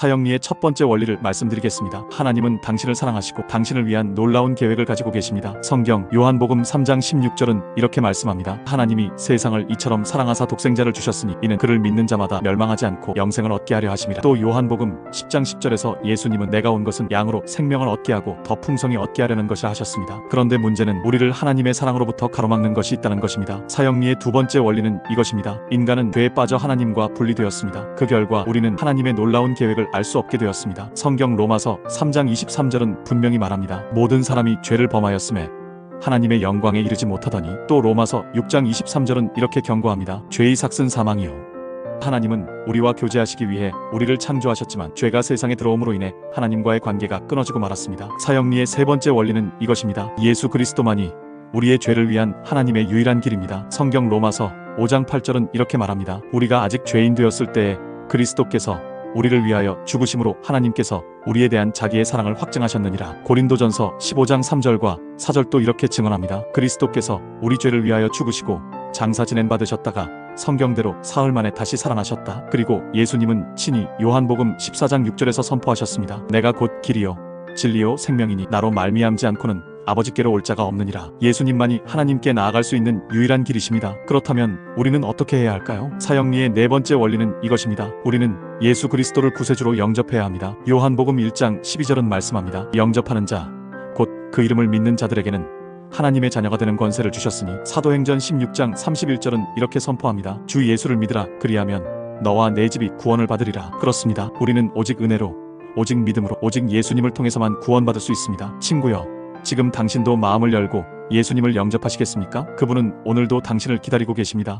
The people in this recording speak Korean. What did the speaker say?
사형리의 첫 번째 원리를 말씀드리겠습니다. 하나님은 당신을 사랑하시고 당신을 위한 놀라운 계획을 가지고 계십니다. 성경 요한복음 3장 16절은 이렇게 말씀합니다. 하나님이 세상을 이처럼 사랑하사 독생자를 주셨으니 이는 그를 믿는 자마다 멸망하지 않고 영생을 얻게 하려 하심이라. 또 요한복음 10장 10절에서 예수님은 내가 온 것은 양으로 생명을 얻게 하고 더 풍성히 얻게 하려는 것이라 하셨습니다. 그런데 문제는 우리를 하나님의 사랑으로부터 가로막는 것이 있다는 것입니다. 사형리의 두 번째 원리는 이것입니다. 인간은 죄에 빠져 하나님과 분리되었습니다. 그 결과 우리는 하나님의 놀라운 계획을 알 수 없게 되었습니다. 성경 로마서 3장 23절은 분명히 말합니다. 모든 사람이 죄를 범하였음에 하나님의 영광에 이르지 못하더니 또 로마서 6장 23절은 이렇게 경고합니다. 죄의 삭은 사망이요. 하나님은 우리와 교제하시기 위해 우리를 창조하셨지만 죄가 세상에 들어옴으로 인해 하나님과의 관계가 끊어지고 말았습니다. 사형리의 세 번째 원리는 이것입니다. 예수 그리스도만이 우리의 죄를 위한 하나님의 유일한 길입니다. 성경 로마서 5장 8절은 이렇게 말합니다. 우리가 아직 죄인 되었을 때에 그리스도께서 우리를 위하여 죽으심으로 하나님께서 우리에 대한 자기의 사랑을 확증하셨느니라. 고린도전서 15장 3절과 4절도 이렇게 증언합니다. 그리스도께서 우리 죄를 위하여 죽으시고 장사 지낸 받으셨다가 성경대로 사흘 만에 다시 살아나셨다. 그리고 예수님은 친히 요한복음 14장 6절에서 선포하셨습니다. 내가 곧 길이요 진리요 생명이니 나로 말미암지 않고는 아버지께로 올 자가 없느니라. 예수님만이 하나님께 나아갈 수 있는 유일한 길이십니다. 그렇다면 우리는 어떻게 해야 할까요? 사형리의 네 번째 원리는 이것입니다. 우리는 예수 그리스도를 구세주로 영접해야 합니다. 요한복음 1장 12절은 말씀합니다. 영접하는 자, 곧 그 이름을 믿는 자들에게는 하나님의 자녀가 되는 권세를 주셨으니 사도행전 16장 31절은 이렇게 선포합니다. 주 예수를 믿으라 그리하면 너와 내 집이 구원을 받으리라. 그렇습니다. 우리는 오직 은혜로 오직 믿음으로 오직 예수님을 통해서만 구원받을 수 있습니다. 친구여, 지금 당신도 마음을 열고 예수님을 영접하시겠습니까? 그분은 오늘도 당신을 기다리고 계십니다.